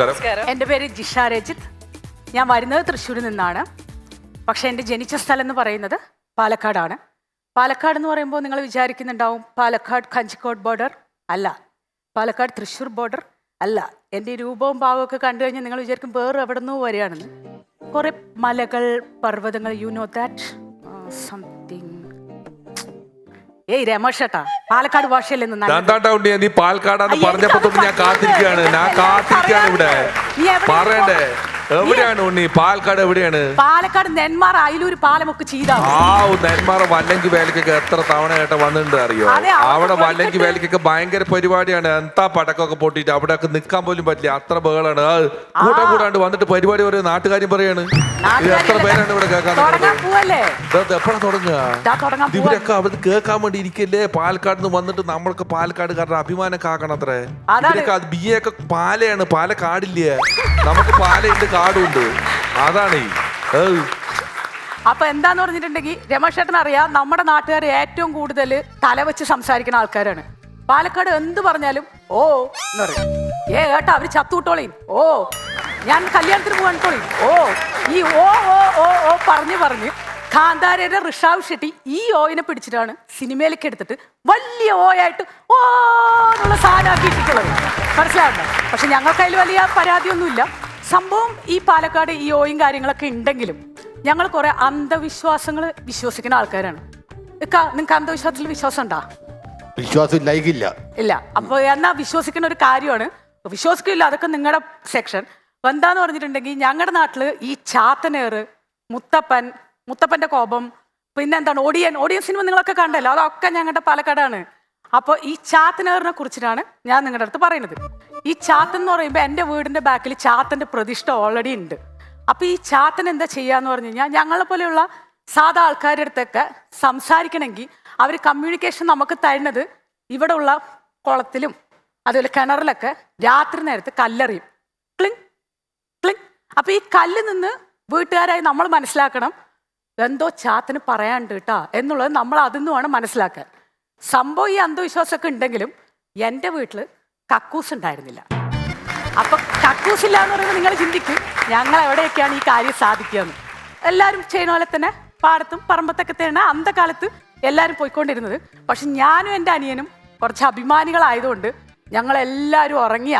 നമസ്കാരം. എന്റെ പേര് ജിഷ രജിത്. ഞാൻ വരുന്നത് തൃശ്ശൂരിൽ നിന്നാണ്. പക്ഷെ എന്റെ ജനിച്ച സ്ഥലം എന്ന് പറയുന്നത് പാലക്കാടാണ്. പാലക്കാട് എന്ന് പറയുമ്പോൾ നിങ്ങൾ വിചാരിക്കുന്നുണ്ടാവും പാലക്കാട് കഞ്ചിക്കോട് ബോർഡർ അല്ല. പാലക്കാട് തൃശ്ശൂർ ബോർഡർ അല്ല. എന്റെ രൂപവും ഭാവവും ഒക്കെ കണ്ടു കഴിഞ്ഞാൽ നിങ്ങൾ വിചാരിക്കും വേറെ എവിടെ നിന്നോ വരികയാണെന്ന്. കുറെ മലകൾ പർവതങ്ങൾ യു നോ ദാറ്റ് സംതിങ് ഏയ് രമേഷ് ഏട്ടാ പാലക്കാട് ഭാഷയിൽ നിന്ന് നീ പാലക്കാടാന്ന് പറഞ്ഞപ്പോ ഞാൻ കാത്തിരിക്കുകയാണ്. ഞാൻ? കാത്തിരിക്കുകയാണ് ഇവിടെ. പറയണ്ടേ? എവിടെയാണ് ഉണ്ണി? പാലക്കാട് എവിടെയാണ്? പാലക്കാട് നെന്മാർ അയിലൂർ പാലമൊക്കെ ചെയ്താണ് ആ നെന്മാറ വല്ലങ്കി വേലക്കൊക്കെ എത്ര തവണ കേട്ട വന്നിട്ടുണ്ട് അറിയോ? അവിടെ വല്ലങ്കി വേലക്കൊക്കെ ഭയങ്കര പരിപാടിയാണ്. എന്താ പടക്കമൊക്കെ പൊട്ടിട്ട് അവിടെ ഒക്കെ നിക്കാൻ പോലും പറ്റില്ല. അത്ര ബഹളാണ്. കൂട്ടം കൂടാണ്ട് വന്നിട്ട് പരിപാടി ഒരു നാട്ടുകാരും പറയാണ്. എത്ര പേരാണ് ഇവിടെ കേൾക്കാൻ എപ്പോഴാ തുടങ്ങുക? ഇവരൊക്കെ അവിടെ കേൾക്കാൻ വേണ്ടി ഇരിക്കല്ലേ? പാലക്കാട് നിന്ന് വന്നിട്ട് നമ്മൾക്ക് പാലക്കാടുകാരുടെ അഭിമാനമൊക്കെ ആക്കണം അത്രേ. ഇവരൊക്കെ ബി എ ഒക്കെ പാലയാണ്. പാലക്കാടില്ലേ? നമുക്ക് പാലയുണ്ട് കാടുണ്ട് അതാണ്. അപ്പൊ എന്താന്ന് പറഞ്ഞിട്ടുണ്ടെങ്കിൽ രമേശേട്ടൻ അറിയാം നമ്മുടെ നാട്ടുകാർ ഏറ്റവും കൂടുതൽ തല വെച്ച് സംസാരിക്കുന്ന ആൾക്കാരാണ്. പാലക്കാട് എന്ത് പറഞ്ഞാലും ഓ എന്ന് പറയും. ഏ ഏട്ടാ അവർ ചത്തുവിട്ടോളീം ഓ ഞാൻ കല്യാണത്തിന് പോകാൻ ഓ ഈ ഓ ഓ ഓ ഓ പറഞ്ഞു പറഞ്ഞ് കാന്താരയുടെ ഋഷാവ് ഷെട്ടി ഈ ഓയിനെ പിടിച്ചിട്ടാണ് സിനിമയിലേക്ക് എടുത്തിട്ട് വലിയ ഓയായിട്ട് ഓ എന്നുള്ള സാധനമാക്കിയിട്ടുള്ളത് മനസ്സിലാവുന്നത് പക്ഷെ ഞങ്ങൾക്ക് അതിൽ വലിയ പരാതിയൊന്നുമില്ല. സംഭവം ഈ പാലക്കാട് ഈ ഓയും കാര്യങ്ങളൊക്കെ ഉണ്ടെങ്കിലും ഞങ്ങൾ കുറെ അന്ധവിശ്വാസങ്ങൾ വിശ്വസിക്കുന്ന ആൾക്കാരാണ്. നിങ്ങൾക്ക് അന്ധവിശ്വാസത്തിൽ വിശ്വാസം ഉണ്ടാ വിശ്വാസം ഇല്ല ഇല്ല. അപ്പൊ എന്നാ വിശ്വസിക്കുന്ന ഒരു കാര്യമാണ്. വിശ്വസിക്കില്ല അതൊക്കെ നിങ്ങളുടെ സെക്ഷൻ എന്താന്ന് പറഞ്ഞിട്ടുണ്ടെങ്കിൽ ഞങ്ങളുടെ നാട്ടിൽ ഈ ചാത്തനേറ് മുത്തപ്പൻ മുത്തപ്പന്റെ കോപം പിന്നെ എന്താണ് ഓഡിയൻ ഓടിയൻ സിനിമ നിങ്ങളൊക്കെ കണ്ടല്ലോ? അതൊക്കെ ഞങ്ങളുടെ പാലക്കാടാണ്. അപ്പോൾ ഈ ചാത്തനേറിനെ കുറിച്ചിട്ടാണ് ഞാൻ നിങ്ങളുടെ അടുത്ത് പറയുന്നത്. ഈ ചാത്തൻ എന്ന് പറയുമ്പോൾ എന്റെ വീടിന്റെ ബാക്കിൽ ചാത്തന്റെ പ്രതിഷ്ഠ ഓൾറെഡി ഉണ്ട്. അപ്പോൾ ഈ ചാത്തൻ എന്താ ചെയ്യാന്ന് പറഞ്ഞു കഴിഞ്ഞാൽ ഞങ്ങളെ പോലെയുള്ള സാധാ ആൾക്കാരുടെ അടുത്തൊക്കെ സംസാരിക്കണമെങ്കിൽ അവർ കമ്മ്യൂണിക്കേഷൻ നമുക്ക് തരുന്നത് ഇവിടെ ഉള്ള കുളത്തിലും അതുപോലെ കിണറിലൊക്കെ രാത്രി നേരത്ത് കല്ലെറിയും. ക്ലിങ് ക്ലിങ്. അപ്പോൾ ഈ കല്ല് നിന്ന് വീട്ടുകാരായി നമ്മൾ മനസ്സിലാക്കണം എന്തോ ചാത്തിന് പറയാണ്ട് കേട്ടാ എന്നുള്ളത് നമ്മൾ അതിൽ നിന്ന് വേണം മനസ്സിലാക്കാൻ സംഭവം ഈ അന്ധവിശ്വാസമൊക്കെ ഉണ്ടെങ്കിലും എന്റെ വീട്ടിൽ കക്കൂസ് ഉണ്ടായിരുന്നില്ല. അപ്പൊ കക്കൂസില്ല എന്ന് പറയുമ്പോൾ നിങ്ങൾ ചിന്തിക്കും ഞങ്ങൾ എവിടെയൊക്കെയാണ് ഈ കാര്യം സാധിക്കുകയെന്ന് എല്ലാവരും ചെയ്യുന്ന പോലെ തന്നെ പാടത്തും പറമ്പത്തൊക്കെ തന്നെ അന്ത കാലത്ത് എല്ലാവരും പോയിക്കൊണ്ടിരുന്നത്. പക്ഷെ ഞാനും എന്റെ അനിയനും കുറച്ച് അഭിമാനികളായതുകൊണ്ട് ഞങ്ങൾ എല്ലാവരും ഉറങ്ങിയ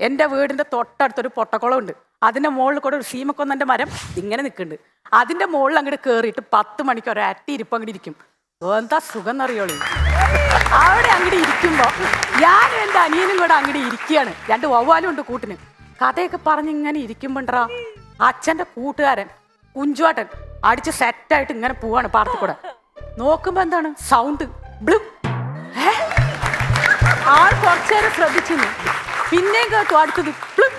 എന്റെ വീടിന്റെ തൊട്ടടുത്തൊരു പൊട്ടക്കുളമുണ്ട്. അതിന്റെ മുകളിൽ കൂടെ ഒരു സീമക്കൊന്നന്റെ മരം ഇങ്ങനെ നിൽക്കുന്നുണ്ട്. അതിന്റെ മുകളിൽ അങ്ങോട്ട് കയറിയിട്ട് പത്ത് മണിക്ക് ഒരു അട്ടി ഇരിപ്പ് അങ്ങോട്ട് എന്താ സുഖം എന്നറിയോളി. അവിടെ അങ്ങോട്ട് ഇരിക്കുമ്പോ ഞാനും എന്റെ അനിയനും കൂടെ അങ്ങോട്ട് ഇരിക്കുകയാണ് രണ്ട് വവ്വാലും ഉണ്ട് കൂട്ടിന്. കഥയൊക്കെ പറഞ്ഞ് ഇങ്ങനെ ഇരിക്കുമ്പോണ്ടാ അച്ഛന്റെ കൂട്ടുകാരൻ കുഞ്ചുവാട്ടൻ അടിച്ച് സെറ്റായിട്ട് ഇങ്ങനെ പോവാണ് പാടത്തിൽ കൂടെ. നോക്കുമ്പോ എന്താണ്? Sound blue. ആൾ കുറച്ചേരം ശ്രദ്ധിച്ചു പിന്നെയും കേട്ടു അടുത്തത് പ്ലും.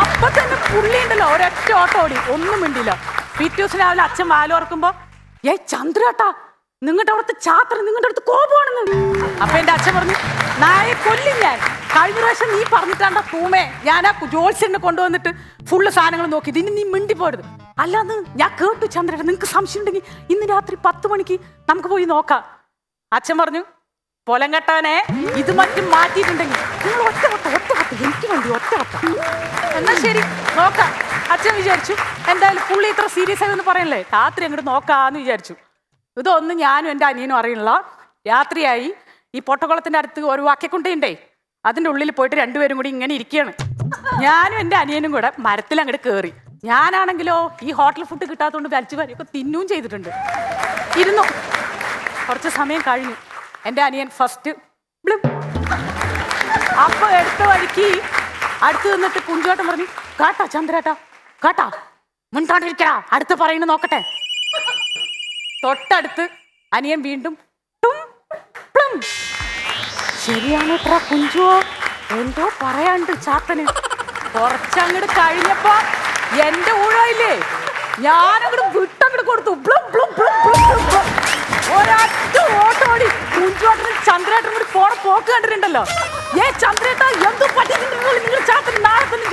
അപ്പൊ തന്നെ പുള്ളി ഉണ്ടല്ലോ ഒരൊറ്റ ഓട്ടം ഓടി. ഒന്നും മിണ്ടില്ല പിറ്റേ ദിവസം രാവിലെ അച്ഛൻ വാലോർക്കുമ്പോ ഏയ് ചന്ദ്രേട്ടാ നിങ്ങളുടെ അവിടുത്തെ ചാത്ര നിങ്ങളുടെ അടുത്ത് കോപമാണെന്ന്. അപ്പൊ എന്റെ അച്ഛൻ പറഞ്ഞു നായെ കൊല്ലും ഞാൻ കഴിഞ്ഞ പ്രാവശ്യം നീ പറഞ്ഞിട്ടാണ്ട തൂമേ. ഞാൻ ആ ജോത്സ്യനെ കൊണ്ടുവന്നിട്ട് ഫുള്ള് സാധനങ്ങൾ നോക്കി. ഇതിന് നീ മിണ്ടി പോരുത്. അല്ലാന്ന് ഞാൻ കേട്ടു ചന്ദ്രേട്ടൻ നിങ്ങൾക്ക് സംശയം ഉണ്ടെങ്കിൽ ഇന്ന് രാത്രി പത്ത് മണിക്ക് നമുക്ക് പോയി നോക്കാം. അച്ഛൻ പറഞ്ഞു പൊലം കെട്ടവനെ ഇത് മറ്റും മാറ്റിയിട്ടുണ്ടെങ്കിൽ നിങ്ങൾ ഒറ്റ ഒറ്റ വട്ടം എനിക്ക് വേണ്ടി ഒറ്റ വട്ടം. എന്നാ ശരി നോക്കാം. അച്ഛൻ വിചാരിച്ചു എന്തായാലും പുള്ളി ഇത്ര സീരിയസ് ആയി എന്ന് പറയല്ലേ? രാത്രി അങ്ങോട്ട് നോക്കാന്ന് വിചാരിച്ചു. ഇതൊന്നും ഞാനും എന്റെ അനിയനും അറിയണില്ല രാത്രിയായി. ഈ പൊട്ടക്കുളത്തിന്റെ അടുത്ത് ഒരു വാക്കിക്കുണ്ടേ അതിന്റെ ഉള്ളിൽ പോയിട്ട് രണ്ടുപേരും കൂടി ഇങ്ങനെ ഇരിക്കുകയാണ്. ഞാനും എന്റെ അനിയനും കൂടെ മരത്തിൽ അങ്ങോട്ട് കയറി ഞാനാണെങ്കിലോ ഈ ഹോട്ടൽ ഫുഡ് കിട്ടാത്തതുകൊണ്ട് വലിച്ചു വരെയൊക്കെ തിന്നുകയും ചെയ്തിട്ടുണ്ട്. ഇരുന്നു? കുറച്ച് സമയം കഴിഞ്ഞു. എന്റെ അനിയൻ ഫസ്റ്റ് ബ്ലും. അപ്പൊ എടുത്ത വഴിക്ക് അടുത്ത് നിന്നിട്ട് കുഞ്ചോട്ടം പറഞ്ഞു കാട്ടാ ചന്ദ്രേട്ടാ കാട്ടാ മുൻകാണ്ടിരിക്കടാ അടുത്ത് പറയുന്നത് നോക്കട്ടെ. തൊട്ടടുത്ത് അനിയൻ വീണ്ടും ടും. ശരിയാണ് ഇത്ര കുഞ്ചുവോ? എന്തോ പറയാണ്ട് ചാത്തന്. കുറച്ചങ്ങട് കഴിഞ്ഞപ്പോ എന്റെ ഊഴയില്ലേ? ഞാനങ്ങട് വിട്ടങ്ങട് കൊടുത്തു. ഒരൊറ്റ ഓട്ടോടി കുഞ്ചുവാട്ടനും ചന്ദ്രേട്ടനും കൂടി പോണ പോക്ക് കണ്ടിട്ടുണ്ടല്ലോ. ഏ ചന്ദ്രേട്ട എന്തോ പറ്റിയിട്ടുണ്ടെങ്കിൽ നിങ്ങൾ ചാത്തന് നാളെ തന്നെ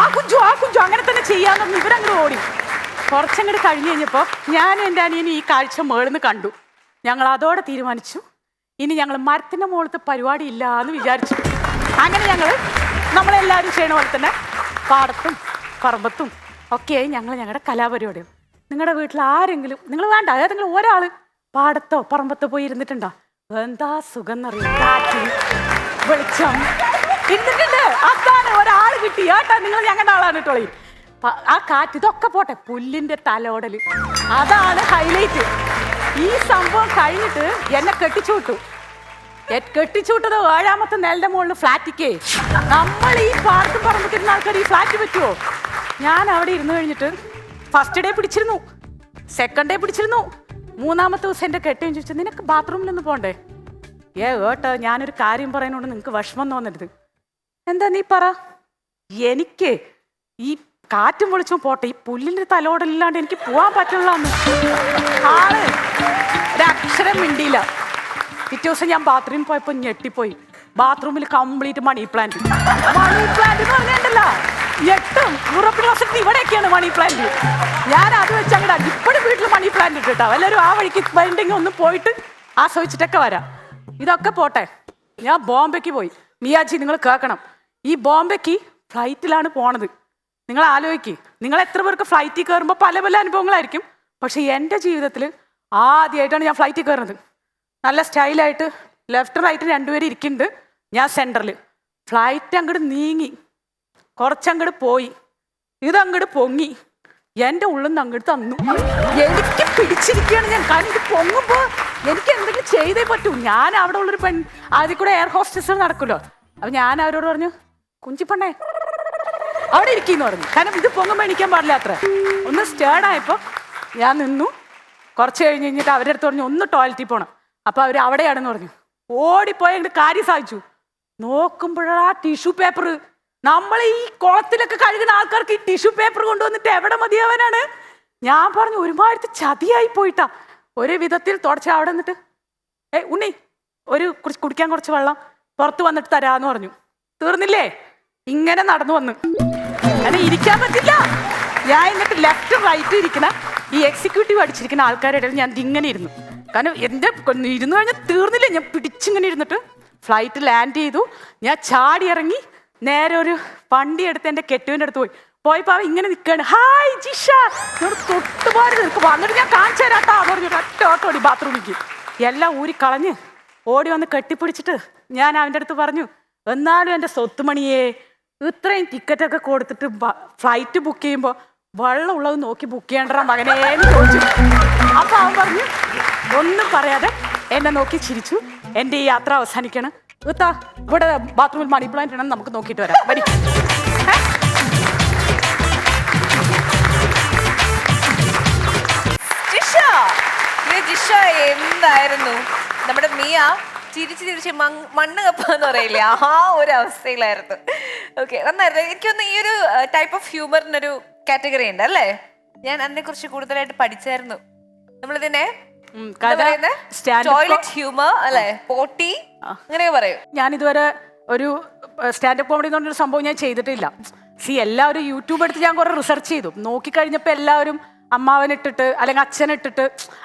ആ കുഞ്ചു ആ കുഞ്ചു അങ്ങനെ തന്നെ ചെയ്യാന്നൊന്നും ഇവരങ്ങനെ ഓടി. കുറച്ചങ്ങോട്ട് കഴിഞ്ഞ് കഴിഞ്ഞപ്പോൾ ഞാനും എന്റെ അനിയനും ഈ കാഴ്ച മേളിന്ന് കണ്ടു. ഞങ്ങൾ അതോടെ തീരുമാനിച്ചു. ഇനി ഞങ്ങൾ മരത്തിന്റെ മുകളിലത്തെ പരിപാടി ഇല്ല എന്ന് വിചാരിച്ചു. അങ്ങനെ ഞങ്ങൾ നമ്മളെല്ലാവരും ചെയ്യണ പോലെ തന്നെ പാടത്തും പറമ്പത്തും ഒക്കെയായി ഞങ്ങൾ ഞങ്ങളുടെ കലാപരിപാടിയും. നിങ്ങളുടെ വീട്ടിൽ ആരെങ്കിലും നിങ്ങൾ വേണ്ട അതായത് നിങ്ങൾ ഒരാൾ പാടത്തോ പറമ്പത്തോ പോയി ഇരുന്നിട്ടുണ്ടോ? എന്താ സുഖം എന്നറിയാം? വെളിച്ചം. ഇരുന്നിട്ടുണ്ട്. അതാണ് ഒരാൾ കിട്ടി. ഏട്ടാ നിങ്ങൾ ഞങ്ങളുടെ ആളാണ് കേട്ടോളി ആ കാറ്റ് ഇതൊക്കെ പോട്ടെ പുല്ലിന്റെ തലോടൽ അതാണ് ഹൈലൈറ്റ് ഈ സംഭവം കഴിഞ്ഞിട്ട് എന്നെ കെട്ടിച്ചു വിട്ടു. എ- കെട്ടിച്ചു വിട്ടത് ഏഴാമത്തെ നിലന്റെ മുകളിൽ ഫ്ലാറ്റിക്കേ. നമ്മൾ ഈ പാടത്തും പറമ്പത്തിരുന്ന ആൾക്കാർ ഈ ഫ്ലാറ്റ് പറ്റുമോ ഞാൻ അവിടെ ഇരുന്ന് കഴിഞ്ഞിട്ട് ഫസ്റ്റ് ഡേ പിടിച്ചിരുന്നു. സെക്കൻഡ് ഡേ പിടിച്ചിരുന്നു. മൂന്നാമത്തെ ദിവസം എന്റെ കെട്ടിയും ചോദിച്ചു നിനക്ക് ബാത്റൂമിലൊന്ന് പോണ്ടേ? ഏ ഏട്ടോ ഞാനൊരു കാര്യം പറയുന്നോണ്ട് നിങ്ങൾക്ക് വിഷമം തോന്നരുത്. എന്താ നീ പറ? എനിക്ക് ഈ കാറ്റും വിളിച്ചും പോട്ടെ. ഈ പുല്ലിന്റെ തലോടല്ലാണ്ട് എനിക്ക് പോവാൻ പറ്റില്ല ആൾ. ഒരക്ഷരം മിണ്ടിയില്ല. പിറ്റേ ദിവസം ഞാൻ ബാത്റൂമിൽ പോയപ്പോ ഞെട്ടിപ്പോയി. ബാത്റൂമിൽ complete money plant. Money plant എന്ന് എട്ടും ഞെട്ടും യൂറോപ്യൻ വർഷത്തിൽ ഇവിടെയൊക്കെയാണ് മണി പ്ലാന്റ്. ഞാൻ അത് വെച്ച് അങ്ങോട്ട് ഇപ്പോഴും വീട്ടിൽ മണി പ്ലാന്റ് ഇട്ടിട്ടാ എല്ലാവരും ആ വഴിക്ക് വേണ്ടെങ്കിൽ ഒന്ന് പോയിട്ട് ആസ്വദിച്ചിട്ടൊക്കെ വരാം. ഇതൊക്കെ പോട്ടെ. ഞാൻ ബോംബെക്ക് പോയി. മിയാജി നിങ്ങൾ കേൾക്കണം. ഈ ബോംബെക്ക് ഫ്ലൈറ്റിലാണ് പോണത്. നിങ്ങൾ ആലോചിക്കുക നിങ്ങൾ എത്ര പേർക്ക് ഫ്ലൈറ്റിൽ കയറുമ്പോൾ പല പല അനുഭവങ്ങളായിരിക്കും. പക്ഷേ എന്റെ ജീവിതത്തിൽ ആദ്യമായിട്ടാണ് ഞാൻ ഫ്ലൈറ്റിൽ കയറുന്നത്. നല്ല സ്റ്റൈലായിട്ട് ലെഫ്റ്റ് റൈറ്റ് രണ്ടുപേരും ഇരിക്കുന്നുണ്ട്. ഞാൻ സെന്ററിൽ ഫ്ലൈറ്റ് അങ്ങോട്ട് നീങ്ങി. കുറച്ചങ്ങോട്ട് പോയി. ഇതങ്ങോട്ട് പൊങ്ങി. എന്റെ ഉള്ളിൽ നിന്ന് അങ്ങോട്ട് തന്നു. എനിക്ക് പിടിച്ചിരിക്കുകയാണ് ഞാൻ. കാരണം ഇത് പൊങ്ങുമ്പോൾ എനിക്ക് എന്തെങ്കിലും ചെയ്തേ പറ്റൂ. ഞാൻ അവിടെ ഉള്ളൊരു പെൺ ആദ്യം കൂടെ എയർ ഹോസ്റ്റസ് നടക്കുമല്ലോ. അപ്പം ഞാൻ അവരോട് പറഞ്ഞു കുഞ്ചിപ്പണ്ണേ അവിടെ ഇരിക്കുന്നു പറഞ്ഞു. കാരണം ഇത് പൊങ്ങുമ്പോൾ എണിക്കാൻ പാടില്ല അത്ര. ഒന്ന് സ്റ്റേർഡ് ആയപ്പോൾ ഞാൻ നിന്നു. കുറച്ച് കഴിഞ്ഞ് കഴിഞ്ഞിട്ട് അവരുടെ അടുത്ത് പറഞ്ഞു ഒന്ന് ടോയ്ലറ്റിൽ പോകണം അപ്പോൾ അവർ അവിടെയാണെന്ന് പറഞ്ഞു. ഓടിപ്പോയി അങ്ങോട്ട് കാര്യം സാധിച്ചു. നോക്കുമ്പോഴാ ടിഷ്യൂ പേപ്പർ നമ്മൾ ഈ കുളത്തിലൊക്കെ കഴുകുന്ന ആൾക്കാർക്ക് ഈ ടിഷ്യൂ പേപ്പർ കൊണ്ടുവന്നിട്ട് എവിടെ മതിയാവാനാണ്? ഞാൻ പറഞ്ഞു ഒരുമാതിരി ചതിയായി പോയിട്ടാ. ഒരു വിധത്തിൽ തുടച്ച അവിടെ നിന്നിട്ട് ഏ ഉണ്ണി ഒരു കുറച്ച് കുടിക്കാൻ കുറച്ച് വെള്ളം പുറത്ത് വന്നിട്ട് തരാന്ന് പറഞ്ഞു. തീർന്നില്ലേ? ഇങ്ങനെ നടന്നു വന്ന്. അങ്ങനെ ഇരിക്കാൻ പറ്റില്ല. ഞാൻ എന്നിട്ട് ലെഫ്റ്റ് റൈറ്റ് ഇരിക്കുന്ന ഈ എക്സിക്യൂട്ടീവ് അടിച്ചിരിക്കുന്ന ആൾക്കാരുടെ ഇടയിൽ ഞാൻ ഇങ്ങനെ ഇരുന്നു. കാരണം എന്റെ ഇരുന്ന് കഴിഞ്ഞാൽ തീർന്നില്ല. ഞാൻ പിടിച്ചിങ്ങനെ ഇരുന്നിട്ട് ഫ്ലൈറ്റ് ലാൻഡ് ചെയ്തു. ഞാൻ ചാടി ഇറങ്ങി നേരെ ഒരു വണ്ടി എടുത്ത് എന്റെ കെട്ടുവിന്റെ അടുത്ത് പോയി. പോയപ്പോൾ അവ ഇങ്ങനെ നിൽക്കുകയാണ് ഹായ് ജിഷ. എന്നോട് തൊട്ട് പോരി നിൽക്കും. വന്നിട്ട് ഞാൻ കാണിച്ചു തരാട്ടാ പറഞ്ഞു ഒറ്റ ഓട്ടോ ഓടി ബാത്റൂമിലേക്ക് എല്ലാം ഊരി കളഞ്ഞ് ഓടി വന്ന് കെട്ടിപ്പിടിച്ചിട്ട് ഞാൻ അവന്റെ അടുത്ത് പറഞ്ഞു എന്നാലും എന്റെ സ്വത്തുമണിയെ ഇത്രയും ടിക്കറ്റൊക്കെ കൊടുത്തിട്ട് ഫ്ലൈറ്റ് ബുക്ക് ചെയ്യുമ്പോൾ വെള്ളം ഉള്ളത് നോക്കി ബുക്ക് ചെയ്യേണ്ട മകനെ ചോദിച്ചു. അപ്പൊ അവൻ പറഞ്ഞു ഒന്നും പറയാതെ എന്നെ നോക്കി ചിരിച്ചു. എന്റെ ഈ യാത്ര അവസാനിക്കണം. ഇത്താ ഇവിടെ ബാത്റൂമിൽ മണി പ്ലാന്റ് ഇടണം നമുക്ക് നോക്കിയിട്ട് വരാം. വരി. എന്തായിരുന്നു? നമ്മുടെ മിയ ചിരിച്ച് ചിരിച്ച് മണ്ണ് കപ്പാന്ന് പറയില്ലേ? ആ ഒരു അവസ്ഥയിലായിരുന്നു. ഓക്കെ നന്നായിരുന്നു. എനിക്കൊന്ന് ഈ ഒരു ടൈപ്പ് ഓഫ് ഹ്യൂമറിനൊരു കാറ്റഗറി ഉണ്ട് അല്ലേ? ഞാൻ അതിനെ കുറിച്ച് കൂടുതലായിട്ട് പഠിച്ചായിരുന്നു. നമ്മളിതിനെ ടോയ്ലറ്റ് ഹ്യൂമർ അല്ലെ? പോട്ടി അങ്ങനെയൊക്കെ പറയും. ഞാൻ ഇതുവരെ ഒരു സ്റ്റാൻഡപ്പ് കോമഡി എന്ന് പറഞ്ഞൊരു സംഭവം ഞാൻ ചെയ്തിട്ടില്ല. സി എല്ലാവരും യൂട്യൂബ് എടുത്ത് ഞാൻ കുറെ റിസർച്ച് ചെയ്തു. നോക്കിക്കഴിഞ്ഞപ്പോൾ എല്ലാവരും അമ്മാവനിട്ടിട്ട് അല്ലെങ്കിൽ അച്ഛനിട്ടിട്ട്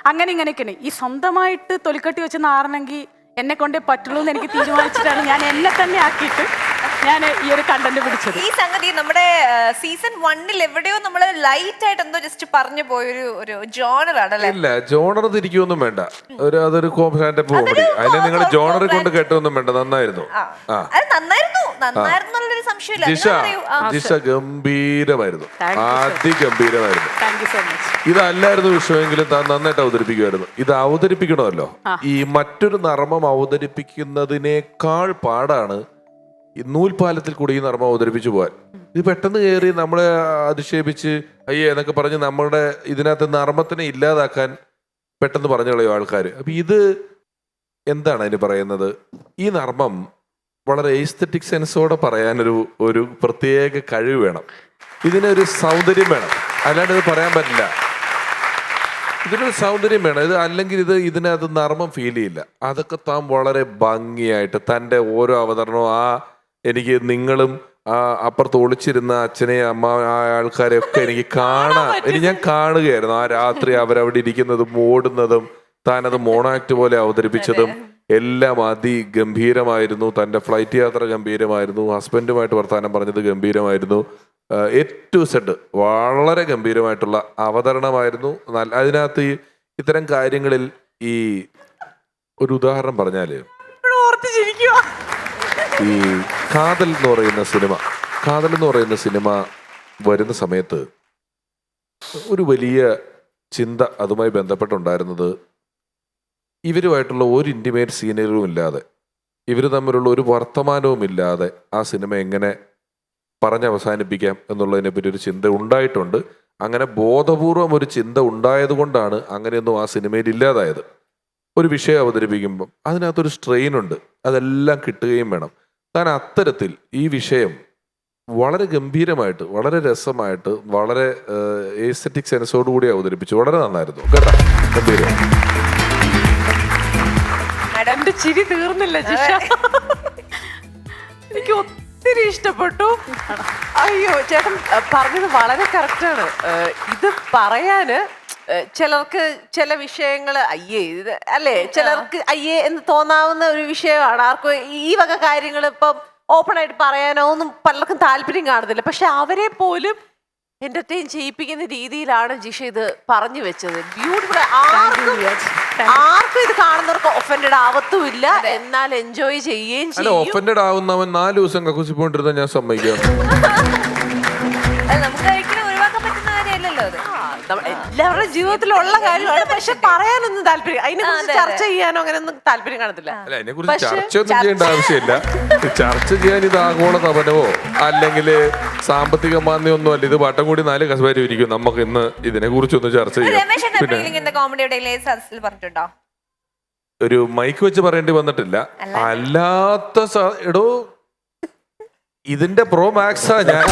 അങ്ങനെ ഇങ്ങനെയൊക്കെയാണ്. ഈ സ്വന്തമായിട്ട് തൊലിക്കെട്ടി വെച്ച് നാറണമെങ്കിൽ എന്നെ കൊണ്ടേ പറ്റുള്ളൂ എന്ന് എനിക്ക് തീരുമാനിച്ചിട്ടാണ് ഞാൻ എന്നെ തന്നെ ആക്കിയിട്ട് ഞാൻ ഈ ഒരു കണ്ടന്റ് പിടിച്ചത്. ഈ സംഗതി നമ്മുടെ സീസൺ വണ്ണിൽ എവിടെയോ നമ്മൾ ലൈറ്റ് ആയിട്ട് എന്തോ ജസ്റ്റ് പറഞ്ഞു പോയൊരു ഒരു ജോണർ ആണല്ലേ? ഇല്ല ജോണർ തിരിക്കൊന്നും വേണ്ട. ഒരു അതൊരു സ്റ്റാൻഡപ്പ് കോമഡി അതിനെ നിങ്ങൾ ജോണർ കൊണ്ട് കേട്ടൊന്നും വേണ്ട നന്നായിരുന്നു. ആ. അത് നന്നായിരുന്നു നന്നായിരുന്നു എന്നുള്ളൊരു സംശയമില്ല. ജിഷ. ജിഷ ഗംഭീരമായിരുന്നു. അതിഗംഭീരമായിരുന്നു. താങ്ക് യു സോ മച്ച് ഇതല്ലായിരുന്നു വിഷയമെങ്കിലും താൻ നന്നായിട്ട് അവതരിപ്പിക്കുമായിരുന്നു. ഇത് അവതരിപ്പിക്കണമല്ലോ. ഈ മറ്റൊരു നർമ്മം അവതരിപ്പിക്കുന്നതിനേക്കാൾ പാടാണ് നൂൽപാലത്തിൽ കൂടി ഈ നർമ്മം അവതരിപ്പിച്ചു പോകാൻ. ഇത് പെട്ടെന്ന് കയറി നമ്മളെ അധിക്ഷേപിച്ച് അയ്യേ എന്നൊക്കെ പറഞ്ഞ് നമ്മുടെ ഇതിനകത്ത് നർമ്മത്തിനെ ഇല്ലാതാക്കാൻ പെട്ടെന്ന് പറഞ്ഞു ആൾക്കാർ അപ്പം ഇത് എന്താണ് അതിന് പറയുന്നത്? ഈ നർമ്മം വളരെ എസ്തറ്റിക് സെൻസോടെ പറയാനൊരു ഒരു പ്രത്യേക കഴിവ് വേണം. ഇതിനൊരു സൗന്ദര്യം വേണം. അല്ലാണ്ട് ഇത് പറയാൻ പറ്റില്ല. ഇതിനൊരു സൗന്ദര്യം വേണം. ഇത് അല്ലെങ്കിൽ ഇത് ഇതിനകത്ത് നർമ്മം ഫീൽ ചെയ്യില്ല. അതൊക്കെ താൻ വളരെ ഭംഗിയായിട്ട് തന്റെ ഓരോ അവതരണവും ആ എനിക്ക് നിങ്ങളും ആ അപ്പുറത്ത് ഒളിച്ചിരുന്ന അച്ഛനെ അമ്മ ആ ആൾക്കാരെ ഒക്കെ എനിക്ക് കാണാം ഇനി ഞാൻ കാണുകയായിരുന്നു. ആ രാത്രി അവരവിടെ ഇരിക്കുന്നതും ഓടുന്നതും താനത് മോണാക്ട് പോലെ അവതരിപ്പിച്ചതും എല്ലാം അതിഗംഭീരമായിരുന്നു. തന്റെ ഫ്ലൈറ്റ് യാത്ര ഗംഭീരമായിരുന്നു. ഹസ്ബൻഡുമായിട്ട് വർത്താനം പറഞ്ഞത് ഗംഭീരമായിരുന്നു. ഏറ്റവും സെഡ് വളരെ ഗംഭീരമായിട്ടുള്ള അവതരണമായിരുന്നു. അതിനകത്ത് ഈ ഇത്തരം കാര്യങ്ങളിൽ ഈ ഒരു ഉദാഹരണം പറഞ്ഞാൽ ഈ കാതൽ എന്ന് പറയുന്ന സിനിമ കാതൽ എന്ന് പറയുന്ന സിനിമ വരുന്ന സമയത്ത് ഒരു വലിയ ചിന്ത അതുമായി ബന്ധപ്പെട്ടുണ്ടായിരുന്നത് ഇവരുമായിട്ടുള്ള ഒരു ഇന്റിമേറ്റ് സീനറിയും ഇല്ലാതെ ഇവർ തമ്മിലുള്ള ഒരു വർത്തമാനവും ഇല്ലാതെ ആ സിനിമ എങ്ങനെ പറഞ്ഞ് അവസാനിപ്പിക്കാം എന്നുള്ളതിനെ പറ്റി ഒരു ചിന്ത ഉണ്ടായിട്ടുണ്ട്. അങ്ങനെ ബോധപൂർവം ഒരു ചിന്ത ഉണ്ടായതുകൊണ്ടാണ് അങ്ങനെയൊന്നും ആ സിനിമയിൽ ഇല്ലാതായത്. ഒരു വിഷയം അവതരിപ്പിക്കുമ്പം അതിനകത്തൊരു സ്ട്രെയിൻ ഉണ്ട്. അതെല്ലാം കിട്ടുകയും വേണം. താൻ അത്തരത്തിൽ ഈ വിഷയം വളരെ ഗംഭീരമായിട്ട് വളരെ രസമായിട്ട് വളരെ ഏസ്തറ്റിക് സെൻസോടുകൂടി അവതരിപ്പിച്ചു. വളരെ നന്നായിരുന്നു. കേട്ടോ? ഗംഭീരം. ചിരി തീർന്നില്ല ജിഷ. എനിക്ക് ഒത്തിരി ഇഷ്ടപ്പെട്ടു. അയ്യോ ചേട്ടൻ പറഞ്ഞത് വളരെ കറക്റ്റാണ് ഇത് പറയാന് ചിലർക്ക് ചില വിഷയങ്ങൾ അയ്യേ ഇത് അല്ലേ ചിലർക്ക് അയ്യേ എന്ന് തോന്നാവുന്ന ഒരു വിഷയമാണ്. ആർക്കും ഈ വക കാര്യങ്ങൾ ഇപ്പം ഓപ്പൺ ആയിട്ട് പറയാനോ ഒന്നും പലർക്കും താല്പര്യം കാണുന്നില്ല. പക്ഷെ അവരെ പോലും എന്റർടൈൻ ചെയ്യിപ്പിക്കുന്ന രീതിയിലാണ് ജിഷ ഇത് പറഞ്ഞു വെച്ചത്. ബ്യൂട്ടിഫുൾ ആർക്കും ആർക്കും ഇത് കാണുന്നവർക്ക് ഒഫൻഡഡ് ആവത്തുമില്ല. എന്നാൽ എൻജോയ് ചെയ്യുകയും അല്ല ചെയ്യും. ഒഫൻഡഡ് ആവുന്നവൻ നാല് ദിവസം കക്കൂസി പോണ്ടിരുന്ന ഞാൻ സമ്മതിക്കാം. നമുക്ക് എല്ലാവരുടെ ജീവിതത്തിലുള്ള കാര്യമാണ്. പക്ഷെ പറയാനൊന്നും താല്പര്യം അതിനെ കുറിച്ച് ചർച്ച ചെയ്യാനോ അങ്ങനെയൊന്നും താല്പര്യം കാണത്തില്ല. അല്ല അതിനെ കുറിച്ച് പക്ഷേ ചർച്ചയൊന്നും ചെയ്യേണ്ട ആവശ്യമില്ല. ചർച്ച ചെയ്യാൻ ഇത് ആഗോള തപനവോ അല്ലെങ്കിൽ സാമ്പത്തിക മാന്ദ്യമൊന്നും അല്ല ഇത് വട്ടം കൂടി നാല് കസവാരി ഇരിക്കും. നമുക്ക് ഇന്ന് ഇതിനെ കുറിച്ചൊന്ന് ചർച്ച ചെയ്യാം. ഒരു മൈക്ക് വെച്ച് പറയേണ്ടി വന്നിട്ടില്ല. അല്ലാത്ത എടോ ഇതിന്റെ പ്രോ മാക്സാ ഞാൻ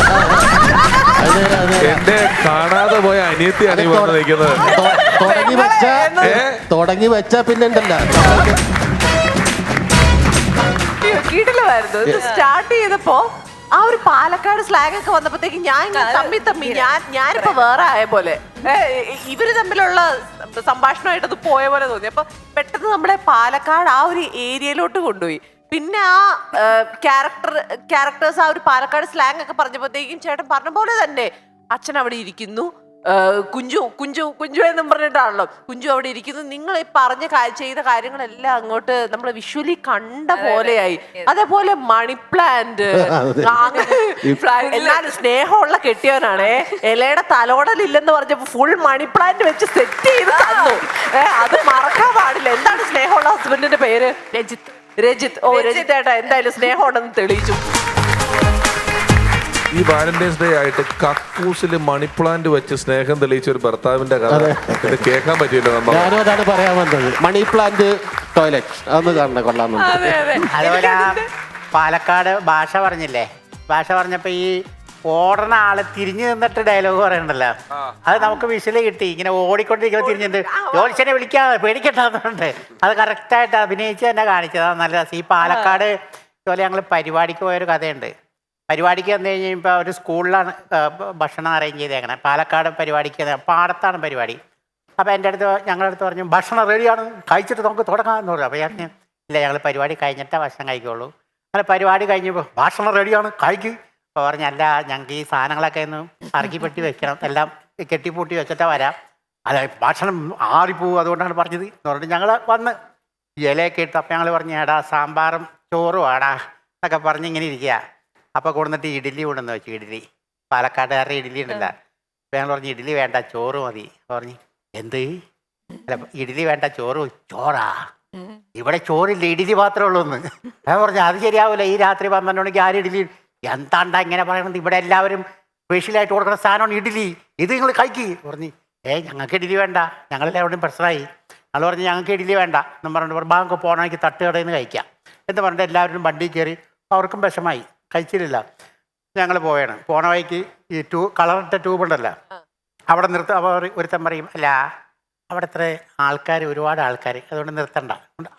എന്റെ കാണാതെ പോയ അനിയത്തിയാണ് ഈ വന്നിരിക്കുന്നത് തുടങ്ങി വെച്ച? തുടങ്ങി വെച്ച പിന്നെ ഉണ്ടല്ല. സ്റ്റാർട്ട് ചെയ്തപ്പോ ആ ഒരു പാലക്കാട് സ്ലാഗ് ഒക്കെ വന്നപ്പോഴത്തേക്ക് ഞാൻ തമ്മി തമ്മി ഞാൻ ഞാനിപ്പോ വേറെ ആയ പോലെ. ഇവർ തമ്മിലുള്ള സംഭാഷണമായിട്ട് അത് പോയ പോലെ തോന്നി. അപ്പൊ പെട്ടെന്ന് നമ്മുടെ പാലക്കാട് ആ ഒരു ഏരിയയിലോട്ട് കൊണ്ടുപോയി. പിന്നെ ആ ക്യാരക്ടർ ക്യാരക്ടേഴ്സ് ആ ഒരു പാലക്കാട് സ്ലാങ് ഒക്കെ പറഞ്ഞപ്പോഴത്തേക്കും ചേട്ടൻ പറഞ്ഞ പോലെ തന്നെ അച്ഛൻ അവിടെ ഇരിക്കുന്നു. കുഞ്ചു കുഞ്ചു കുഞ്ചു എന്നും പറഞ്ഞിട്ടാണല്ലോ. കുഞ്ചു അവിടെ ഇരിക്കുന്നു. നിങ്ങൾ ഈ പറഞ്ഞ ചെയ്ത കാര്യങ്ങളെല്ലാം അങ്ങോട്ട് നമ്മൾ വിഷ്വലി കണ്ട പോലെയായി. അതേപോലെ മണി പ്ലാന്റ് എല്ലാവരും സ്നേഹമുള്ള കെട്ടിയവനാണേ. ഇലയുടെ തലോടലില്ലെന്ന് പറഞ്ഞപ്പോ ഫുൾ മണി പ്ലാന്റ് വെച്ച് സെറ്റ് ചെയ്ത് തന്നു. അത് മറക്കാൻ പാടില്ല. എന്താണ് സ്നേഹമുള്ള ഹസ്ബൻഡിന്റെ പേര്? രജിത്ത്. രജിത്ത് ഓ രജിത്ത് ഏട്ടാ എന്തായാലും സ്നേഹമുണ്ടെന്ന് തെളിയിച്ചു. ഈ വാലന്റൈൻസ് ഡേ ആയിട്ട് കക്കൂസിൽ മണിപ്ലാന്റ് വെച്ച് സ്നേഹം തെളിയിച്ച ഒരു ഭർത്താവിന്റെ കഥ. ഇത് കേൾക്കാൻ പറ്റിയല്ലോ നമ്മൾ ഞാനും അതാണ് പറയാൻ വന്നത്. Money plant toilet. അതൊന്ന് കാണണേ കൊള്ളാമെന്നുണ്ട് അതുപോലെ ആ പാലക്കാട് ഭാഷ പറഞ്ഞില്ലേ? ഭാഷ പറഞ്ഞപ്പോ ഈ ഓടണ ആൾ തിരിഞ്ഞു നിന്നിട്ട് ഡയലോഗ് പറയണ്ടല്ലോ. അത് നമുക്ക് വിഷൽ കിട്ടി. ഇങ്ങനെ ഓടിക്കൊണ്ടിരിക്കുന്ന തിരിഞ്ഞിട്ട് ജോലിച്ചനെ വിളിക്കാതെ പേടിക്കണ്ടെന്നുണ്ട്. അത് കറക്റ്റായിട്ട് അഭിനയിച്ച് തന്നെ കാണിച്ചത്. അത് നല്ല രസം. ഈ പാലക്കാട് ഇതുപോലെ ഞങ്ങൾ പരിപാടിക്ക് പോയൊരു കഥയുണ്ട്. പരിപാടിക്ക് വന്നു കഴിഞ്ഞപ്പോൾ ഒരു സ്കൂളിലാണ് ഭക്ഷണം അറേഞ്ച് ചെയ്തേക്കണേ. പാലക്കാട് പരിപാടിക്ക് പാടത്താണ് പരിപാടി. അപ്പോൾ എന്റെ അടുത്ത് ഞങ്ങളുടെ അടുത്ത് പറഞ്ഞു ഭക്ഷണം റെഡിയാണ് കഴിച്ചിട്ട് നമുക്ക് തുടങ്ങാമെന്ന് പറഞ്ഞു. അപ്പോൾ ഞാൻ ഇല്ല ഞങ്ങൾ പരിപാടി കഴിഞ്ഞിട്ടേ ഭക്ഷണം കഴിക്കുള്ളൂ. അങ്ങനെ പരിപാടി കഴിഞ്ഞപ്പോൾ ഭക്ഷണം റെഡിയാണ് കഴിക്കും. അപ്പോൾ പറഞ്ഞു അല്ല ഞങ്ങൾക്ക് ഈ സാധനങ്ങളൊക്കെ ഒന്ന് അറക്കി വെക്കണം. എല്ലാം കെട്ടിപ്പൂട്ടി വെച്ചിട്ടാ വരാം. അല്ല ഭക്ഷണം ആറിപ്പോവും അതുകൊണ്ടാണ് പറഞ്ഞത് എന്ന് പറഞ്ഞിട്ട് ഞങ്ങൾ വന്ന് ഇലയൊക്കെ ഇട്ട് അപ്പം ഞങ്ങൾ പറഞ്ഞു എടാ സാമ്പാറും ചോറും ആടാ എന്നൊക്കെ പറഞ്ഞ് ഇങ്ങനെ ഇരിക്കുക. അപ്പോൾ കൊടുന്നിട്ട് ഇഡ്ഡലി കൊണ്ടുവന്ന് വെച്ചു ഇഡ്ഡലി. പാലക്കാട്ടുകാരുടെ ഇഡ്ഡലി ഉണ്ടല്ല. അപ്പം ഞങ്ങൾ പറഞ്ഞു ഇഡ്ഡലി വേണ്ട ചോറ് മതി. പറഞ്ഞു എന്ത്? അല്ല ഇഡ്ഡലി വേണ്ട ചോറ് ചോറാ. ഇവിടെ ചോറില്ല ഇഡ്ഡലി മാത്രമേ ഉള്ളൂ എന്ന്. ഞാൻ പറഞ്ഞു അത് ശരിയാവില്ല ഈ രാത്രി പന്ത്രണ്ട് മണിക്ക് ആരും ഇഡ്ഡലി എന്താണ്ടാ ഇങ്ങനെ പറയണത്? ഇവിടെ എല്ലാവരും സ്പെഷ്യലായിട്ട് കൊടുക്കുന്ന സാധനമാണ് ഇഡ്ഡലി. ഇത് നിങ്ങൾ കഴിക്കി. പറഞ്ഞു ഏ ഞങ്ങൾക്ക് ഇഡ്ഡലി വേണ്ട. ഞങ്ങളെല്ലാവരുടെയും പ്രശ്നമായി. ഞങ്ങൾ പറഞ്ഞു ഞങ്ങൾക്ക് ഇഡ്ഡലി വേണ്ട. എന്ന് പറഞ്ഞിട്ട് ബാങ്ക് പോകണമെങ്കിൽ തട്ടുകടയിൽ നിന്ന് കഴിക്കാം. എന്ന് പറഞ്ഞിട്ട് എല്ലാവരും വണ്ടി കയറി അവർക്കും വിഷമായി. കഴിച്ചിട്ടില്ല. ഞങ്ങൾ പോയാണ് പോണ വഴിക്ക് ഈ ട്യൂ കളറിട്ട ട്യൂബ് ഉണ്ടല്ലോ. അവിടെ നിർത്ത അവർ ഒരുത്തൻ പറയും അല്ല അവിടെ ഇത്ര ആൾക്കാർ ഒരുപാട് ആൾക്കാർ അതുകൊണ്ട് നിർത്തണ്ട.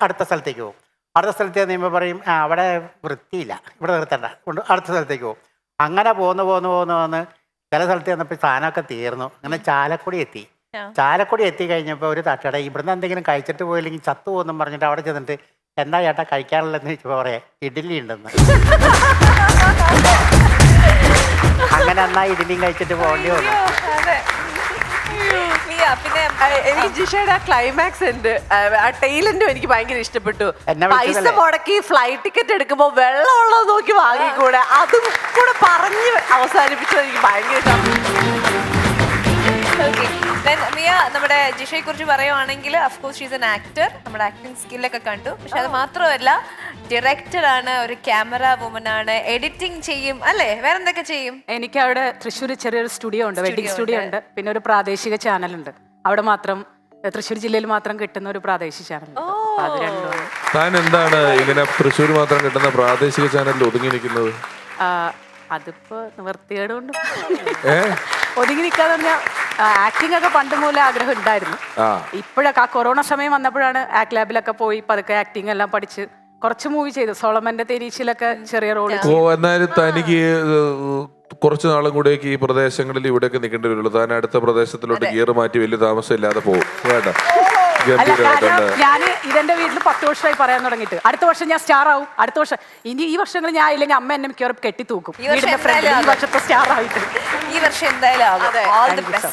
അടുത്ത സ്ഥലത്തേക്ക് പോകും. അടുത്ത സ്ഥലത്ത് ചെന്ന് പറയും ആ അവിടെ വൃത്തിയില്ല ഇവിടെ നിർത്തണ്ട കൊണ്ട് അടുത്ത സ്ഥലത്തേക്ക് പോകും. അങ്ങനെ പോന്ന് പോന്ന് പോന്ന് പോന്ന് ചില സ്ഥലത്ത് ചെന്നപ്പോൾ സാധനമൊക്കെ തീർന്നു. അങ്ങനെ ചാലക്കുടി എത്തി. ചാലക്കുടി എത്തി കഴിഞ്ഞപ്പോൾ ഒരു തട്ടട ഇവിടുന്ന് എന്തെങ്കിലും കഴിച്ചിട്ട് പോയില്ലെങ്കിൽ ചത്തു പോകുന്നു പറഞ്ഞിട്ട് അവിടെ ചെന്നിട്ട് എന്താ ചേട്ടാ കഴിക്കാനുള്ളതെന്ന് ചോദിച്ചപ്പോൾ പറയാം ഇഡ്ഡലി ഉണ്ടെന്ന്. അങ്ങനെ എന്നാ ഇഡ്ഡലിയും കഴിച്ചിട്ട് പോകേണ്ടി വന്നു. പിന്നെ എനിക്ക് ജിഷയുടെ ആ ക്ലൈമാക്സ് ഉണ്ട്. ആ, ടൈലന്റും എനിക്ക് ഭയങ്കര ഇഷ്ടപ്പെട്ടു. എന്നെ പൈസ മുടക്കി ഫ്ലൈറ്റ് ടിക്കറ്റ് എടുക്കുമ്പോ വെള്ളമുള്ളത് നോക്കി വാങ്ങിക്കൂടെ? അതും കൂടെ പറഞ്ഞ് അവസാനിപ്പിച്ചത് എനിക്ക് ഭയങ്കര ഇഷ്ടം മിയ നമ്മുടെ ജിഷയെ കുറിച്ച് പറയുവാണെങ്കിൽ of course she's an actor നമ്മുടെ ആക്ടിങ് സ്കില്ലൊക്കെ കണ്ടു. പക്ഷെ അത് മാത്രമല്ല ഡയറക്ടർ ആണ് ഒരു ക്യാമറ വുമൻ ആണ്. എഡിറ്റിംഗ് ചെയ്യും അല്ലേ? വേറെ എന്തൊക്കെ ചെയ്യും? എനിക്ക് അവിടെ തൃശ്ശൂർ ചെറിയൊരു സ്റ്റുഡിയോ ഉണ്ട് വെഡിങ് സ്റ്റുഡിയോ ഉണ്ട്. പിന്നെ ഒരു പ്രാദേശിക ചാനലുണ്ട് അവിടെ മാത്രം തൃശ്ശൂർ ജില്ലയിൽ മാത്രം കിട്ടുന്ന ഒരു പ്രാദേശിക ചാനൽ അത് രണ്ടുമാണ് താൻ എന്താണ് ഇങ്ങനെ തൃശ്ശൂർ മാത്രം കിട്ടുന്ന പ്രാദേശിക ചാനലിൽ ഒതുങ്ങി നിൽക്കുന്നത്? അതിപ്പോ നിവർത്തിയേടുകൊണ്ട് ഒതുങ്ങി നിൽക്കാന്ന് പറഞ്ഞാൽ ആക്ടിംഗ് ഒക്കെ പണ്ട് മൂലം ആഗ്രഹം ഉണ്ടായിരുന്നു. ഇപ്പോഴൊക്കെ ആ കൊറോണ സമയം വന്നപ്പോഴാണ് ആക്ട് ലാബിലൊക്കെ പോയി പതുക്കെ ആക്ടിംഗ് എല്ലാം പഠിച്ച് കുറച്ച് മൂവി ചെയ്തു. സോളമന്റെ തേരീച്ചിലൊക്കെ ചെറിയ റോൾ ഓ എന്നാലും തനിക്ക് കുറച്ച് നാളും കൂടെയൊക്കെ ഈ പ്രദേശങ്ങളിൽ ഇവിടെയൊക്കെ നിൽക്കേണ്ടി വരുള്ളൂ. താൻ അടുത്ത പ്രദേശത്തിലോട്ട് ഗിയർ മാറ്റി വലിയ താമസം ഇല്ലാതെ പോകും. വേണ്ട ഞാൻ ഇതെന്റെ വീട്ടിൽ പത്ത് വർഷമായി പറയാൻ തുടങ്ങിയിട്ട്. അടുത്ത വർഷം ഞാൻ സ്റ്റാർ ആവും. അടുത്ത വർഷം ഇനി ഈ വർഷങ്ങൾ ഞാൻ ഇല്ലെങ്കിൽ അമ്മ എന്നെ മിക്കവാറും കെട്ടിത്തൂക്കും. ഈ വർഷം ഈ വർഷത്തെ സ്റ്റാർ ആയിട്ട്. ഈ വർഷം എന്തായാലും കേട്ടോ?